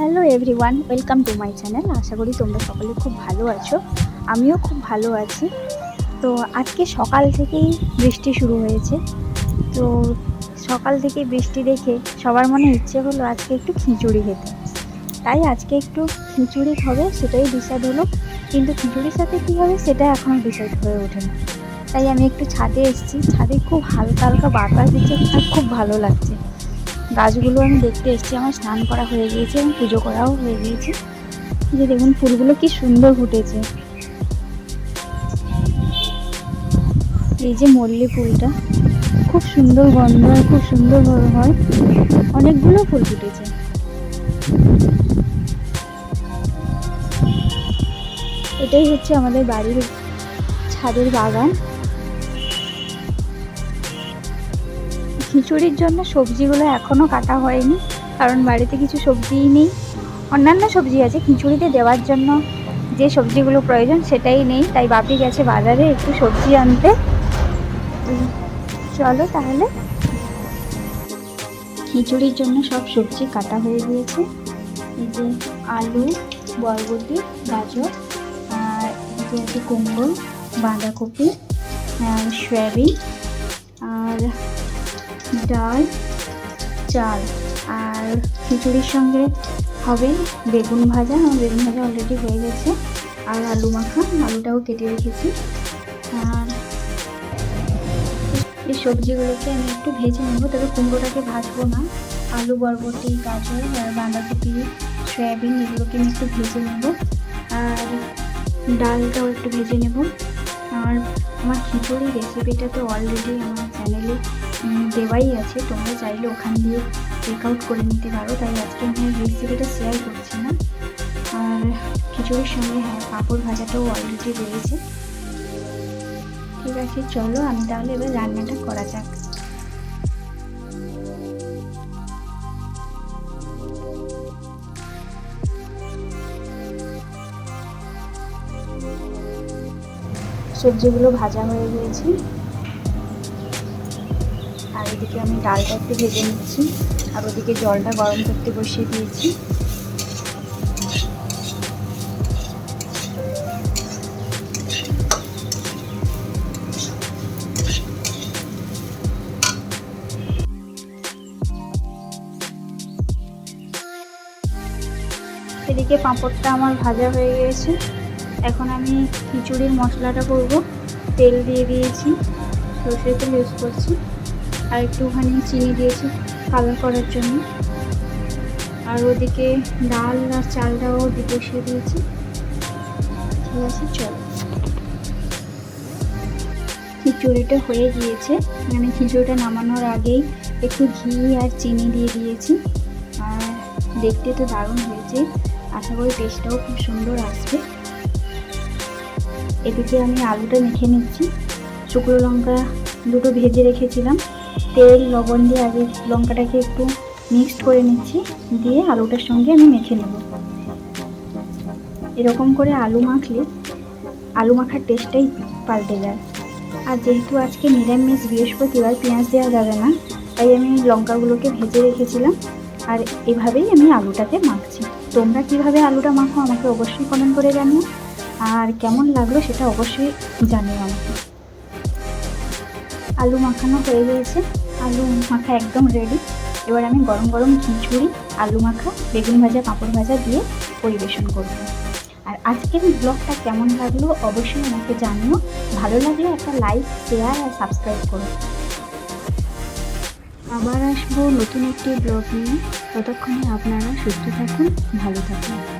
Hello everyone, welcome to my channel. আশা করি তোমরা সকলে খুব ভালো আছো। আমিও খুব ভালো আছি। তো আজকে সকাল থেকেই বৃষ্টি শুরু হয়েছে। তো সকাল থেকে বৃষ্টি দেখে সবার মনে ইচ্ছে হলো আজকে একটু খিচুড়ি খেতে। তাই আজকে একটু খিচুড়ি হবে, সেটাই ডিসাইড হলো। কিন্তু খিচুড়ির সাথে কী হবে, সেটা এখনও ডিসাইড হয়ে ওঠেনি তাই আমি একটু ছাদে এসেছি। ছাদে খুব হালকা হালকা বাতাস দিচ্ছে খুব ভালো লাগছে। গাছগুলো আমি দেখতে এসেছি, আমার স্নান করা হয়ে গিয়েছে এবং পুজো করাও হয়ে গিয়েছে। যে দেখুন ফুলগুলো কি সুন্দর ফুটেছে। এই যে মল্লি ফুলটা, খুব সুন্দর গন্ধ হয়, খুব সুন্দর হয়। অনেকগুলো ফুল ফুটেছে। এটাই হচ্ছে আমাদের বাড়ির ছাদের বাগান। খিচুড়ির জন্য সবজিগুলো এখনও কাটা হয়নি, কারণ বাড়িতে কিছু সবজিই নেই। অন্যান্য সবজি আছে, খিচুড়িতে দেওয়ার জন্য যে সবজিগুলো প্রয়োজন সেটাই নেই, তাই বাপি গেছে বাজারে একটু সবজি আনতে। চলো তাহলে। খিচুড়ির জন্য সব সবজি কাটা হয়ে গিয়েছে। এই যে আলু, বরবটি, গাজর, আর কুমড়ো, বাঁধাকপি সয়াবিন, আর ডাল, চাল আর খিচুড়ির সঙ্গে হবে বেগুন ভাজা। আমার বেগুন ভাজা অলরেডি হয়ে গেছে। আর আলু মাখা, আলুটাও কেটে রেখেছি। আর এই সবজিগুলোকে আমি একটু ভেজে নেব, তবে কুমড়োটাকে ভাজবো না। আলু, বরবটি, গাজর, আর বাঁধাকপি, সয়াবিন, এগুলোকে আমি একটু ভেজে নেব। আর ডালটাও একটু ভেজে নেব। আর আমার খিচুড়ি রেসিপিটা তো অলরেডি আমার চ্যানেলে দেওয়াই আছে। তোমরা চাইলে ওখান দিয়ে চেক আউট করে নিতে পারো। তাই আজকে আমি রেসিপিটা শেয়ার করছি না। আর খিচুড়ির সঙ্গে হ্যাঁ পাঁপড় ভাজাটাও অলরেডি রয়েছে। ঠিক আছে, চলো আমি তাহলে এবার রান্নাটা করা যাক। সবজিগুলো ভাজা হয়ে গিয়েছে। আর এদিকে আমি ডালটা একটু ভেজে নিচ্ছি। আর ওদিকে জলটা গরম করতে বসিয়ে দিয়েছি। এদিকে পাঁপড়টা আমার ভাজা হয়ে গিয়েছে। এখন আমি খিচুড়ির মশলাটা করব। তেল দিয়ে দিয়েছি, সর্ষের তেল ইউজ করছি, আর একটুখানি চিনি দিয়েছি কালার করার জন্য। আর ওদিকে ডাল আর চালটাও বসিয়ে দিয়েছি। ঠিক আছে, চল। খিচুড়িটা হয়ে গিয়েছে। মানে খিচুড়িটা নামানোর আগেই একটু ঘি আর চিনি দিয়ে দিয়েছি। আর দেখতে তো দারুণ হয়েছে। আশা করি টেস্টটাও খুব সুন্দর আসবে। এদিকে আমি আলুটা মেখে নিচ্ছি। শুকনো লঙ্কা দুটো ভেজে রেখেছিলাম। তেল, লবণ দিয়ে আগে লঙ্কাটাকে একটু মিক্সড করে নিচ্ছি। দিয়ে আলুটার সঙ্গে আমি মেখে নেব। এরকম করে আলু মাখলে আলু মাখার টেস্টটাই পাল্টে যায়। আর যেহেতু আজকে নিরামিষ, বৃহস্পতিবার পেঁয়াজ দেওয়া যাবে না, তাই আমি লঙ্কাগুলোকে ভেজে রেখেছিলাম। আর এভাবেই আমি আলুটাকে মাখছি। তোমরা কীভাবে আলুটা মাখো আমাকে অবশ্যই কমেন্ট করে জানিও। আর কেমন লাগল সেটা অবশ্যই জানিও আমাকে। আলু মাখানো হয়ে গিয়েছে। আলু মাখা একদম রেডি এবার আমি গরম গরম খিচুড়ি, আলু মাখা, বেগুন ভাজা, পাঁপড় ভাজা দিয়ে পরিবেশন করব। আর আজকের ব্লগটা কেমন লাগল অবশ্যই আমাকে জানিও। ভালো লাগলে একটা লাইক শেয়ার আর সাবস্ক্রাইব করো। আবার আসব নতুন একটি ব্লগ নিয়ে। ততক্ষণে আপনারা সুস্থ থাকুন, ভালো থাকুন।